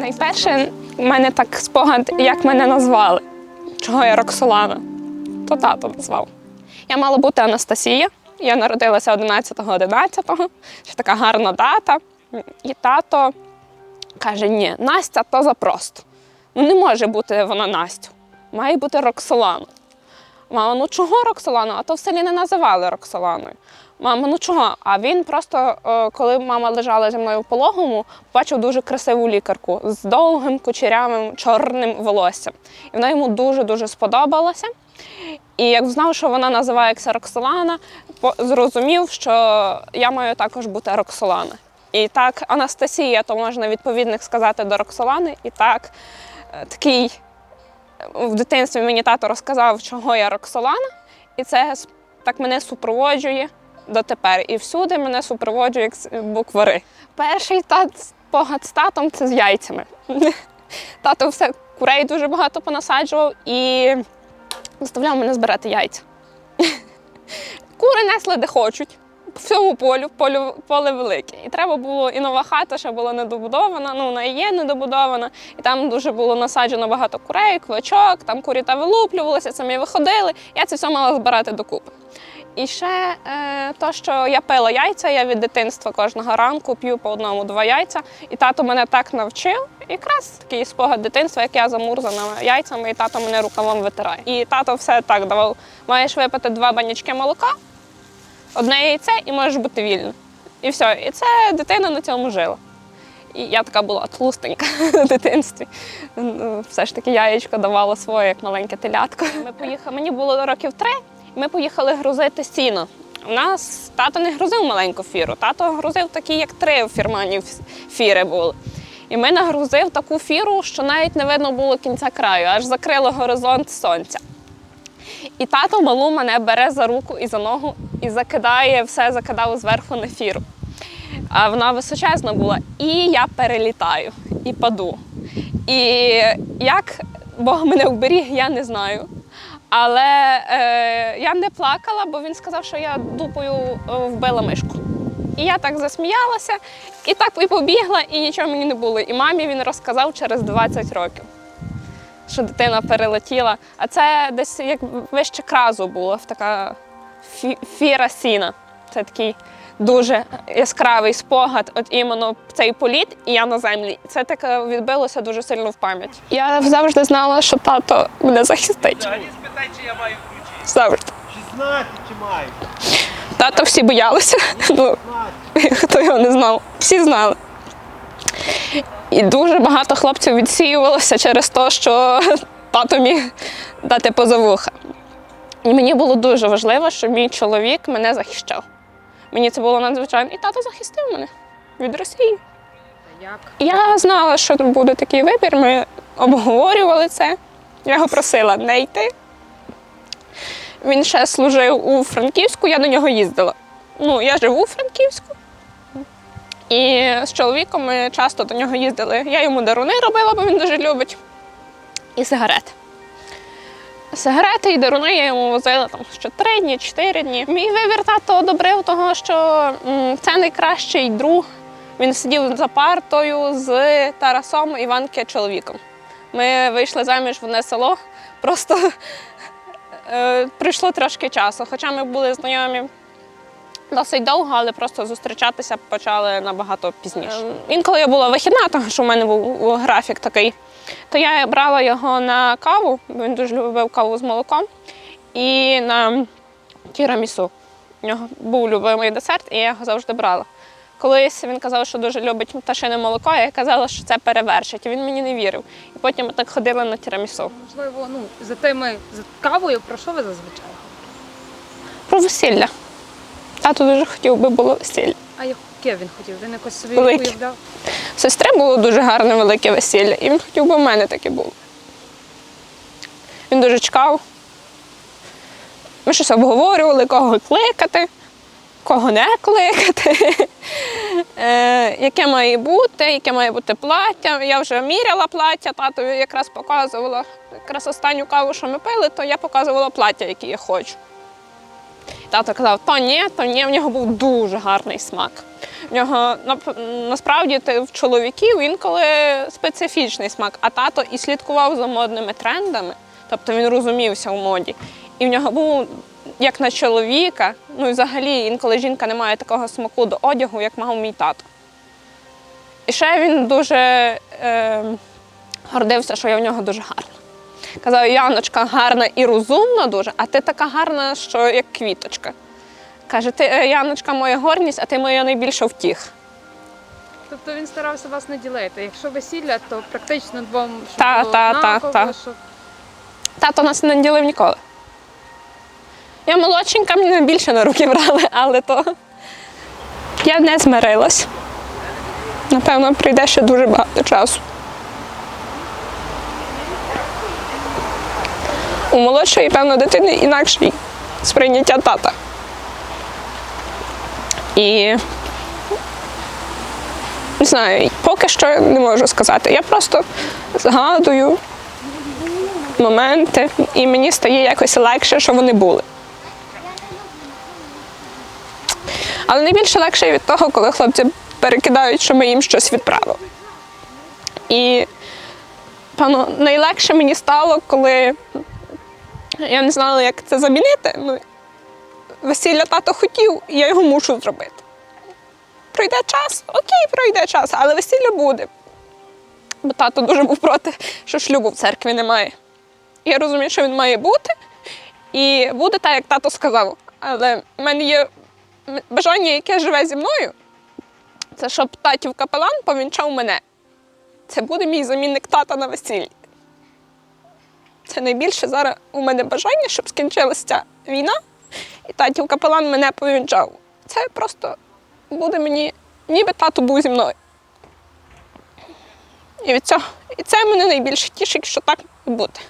Найперше, в мене так спогад, як мене назвали. Чого я Роксолана? То тато назвав. Я мала бути Анастасія. Я народилася 11-11. ще така гарна дата. І тато каже: ні, Настя то запросто. Ну не може бути вона Настю. Має бути Роксолана. Мама, ну чого Роксолана? А то в селі не називали Роксоланою. Мама, ну чого? А він просто, е, коли мама лежала зі мною в пологому, бачив дуже красиву лікарку з довгим кучерявим чорним волоссям. І вона йому дуже-дуже сподобалася. І як знав, що вона називається Роксолана, зрозумів, що я маю також бути Роксолана. І так, Анастасія, то можна відповідник сказати до Роксолани. І так, е, такий в дитинстві мені тато розказав, чого я Роксолана, і це так мене супроводжує дотепер. І всюди мене супроводжує як буквари. Перший тат спогад з татом це з яйцями. Тато все курей дуже багато понасаджував і заставляв мене збирати яйця. Кури несли де хочуть. По всьому полю, полю поле велике. І треба було і нова хата, ще була недобудована, ну вона і є недобудована. І там дуже було насаджено багато курей, квачок, там куріта вилуплювалися, самі виходили. Я це все мала збирати докупи. І ще е, то, що я пила яйця, я від дитинства кожного ранку п'ю по одному-два яйця. І тато мене так навчив. Якраз такий спогад дитинства, як я замурзана яйцями, і тато мене рукавом витирає. І тато все так давав: маєш випити два банячки молока, одне яйце і можеш бути вільна. І все. І це дитина на цьому жила. І я така була тлустенька в дитинстві. Ну, Все ж таки яєчко давало своє, як маленьке телятко. Ми поїхали, мені було років три, і ми поїхали грузити сіно. У нас тато не грузив маленьку фіру, тато грузив такі, як три в фірмані фіри були. І ми нагрузив таку фіру, що навіть не видно було кінця краю, аж закрило горизонт сонця. І тато малу мене бере за руку і за ногу і закидає, все закидав зверху на фіру. А вона височезна була. І я перелітаю і паду. І як Бог мене вберіг, я не знаю. Але е, я не плакала, бо він сказав, що я дупою е, вбила мишку. І я так засміялася, і так і побігла, і нічого мені не було. І мамі він розказав через 20 років, що дитина перелетіла. А це десь як вище кразу було, така фі- фіра сіна. Це такий дуже яскравий спогад, от іменно цей політ, і я на землі. Це таке відбилося дуже сильно в пам'ять. Я завжди знала, що тато мене захистить. Взагалі спитай, чи я маю ключі. Завжди. 16 чи маю? Тато всі боялися. Ну, хто його не знав, всі знали. І дуже багато хлопців відсіювалося через те, що тато міг дати позавуха. І мені було дуже важливо, щоб мій чоловік мене захищав. Мені це було надзвичайно. І тато захистив мене від Росії. Як? Я знала, що тут буде такий вибір. Ми обговорювали це. Я його просила не йти. Він ще служив у Франківську, я до нього їздила. Ну, я живу у Франківську. І з чоловіком ми часто до нього їздили. Я йому даруни робила, бо він дуже любить. І сигарети. Сигарети і даруни я йому возила там що три дні, чотири дні. Мій вибір тато одобрив, того, що це найкращий друг. Він сидів за партою з Тарасом Іванки чоловіком. Ми вийшли заміж в одне село, просто е, прийшло трошки часу. Хоча ми були знайомі досить довго, але просто зустрічатися почали набагато пізніше. Ем, Інколи я була вихідна, тому що в мене був графік такий, то я брала його на каву, бо він дуже любив каву з молоком, і на тірамісу. У нього був любимий десерт, і я його завжди брала. Колись він казав, що дуже любить пташине молоко, я казала, що це перевершить. І він мені не вірив. І потім ми так ходили на тірамісу. Можливо, ну за тими за кавою про що ви зазвичай? Про весілля. Тато дуже хотів би було весілля. А яке він хотів? Він якось собі Велике. уявляв? Сестри було дуже гарне велике весілля, і він хотів би в мене таке було. Він дуже чекав. Ми щось обговорювали, кого кликати, кого не кликати, е, яке має бути, яке має бути плаття. Я вже міряла плаття, татові якраз показувала. Якраз останню каву, що ми пили, то я показувала плаття, які я хочу. Тато казав, то ні, то ні, в нього був дуже гарний смак. В нього насправді в чоловіків інколи специфічний смак, а тато і слідкував за модними трендами, тобто він розумівся в моді. І в нього був як на чоловіка, ну і взагалі інколи жінка не має такого смаку до одягу, як мав мій тато. І ще він дуже е, гордився, що я в нього дуже гарна. Казав, Яночка гарна і розумна дуже, а ти така гарна, що як квіточка. Каже, ти е, Яночка моя горність, а ти моя найбільша втіх. Тобто він старався вас не ділити. Якщо весілля, то практично двом щоб Та, було та, та, однаково, та. щоб Тато нас не ділив ніколи. Я молодшенька, мене більше на руки брали, але то я не змирилась. Напевно, прийде ще дуже багато часу. У молодшої, певно, дитини інакше сприйняття тата. І не знаю, поки що не можу сказати. Я просто згадую моменти, і мені стає якось легше, що вони були. Але найбільше легше від того, коли хлопці перекидають, що ми їм щось відправили. І певно, найлегше мені стало, коли я не знала, як це замінити. Ну, весілля тато хотів, і я його мушу зробити. Пройде час, окей, пройде час, але весілля буде. Бо тато дуже був проти, що шлюбу в церкві немає. Я розумію, що він має бути, і буде так, як тато сказав. Але в мене є бажання, яке живе зі мною, це щоб татів капелан повінчав мене. Це буде мій замінник тата на весіллі. Це найбільше зараз у мене бажання, щоб скінчилася ця війна, і татів капелан мене повінчав. Це просто буде мені, ніби тато був зі мною. І від цього, і це мене найбільше тішить, що так буде.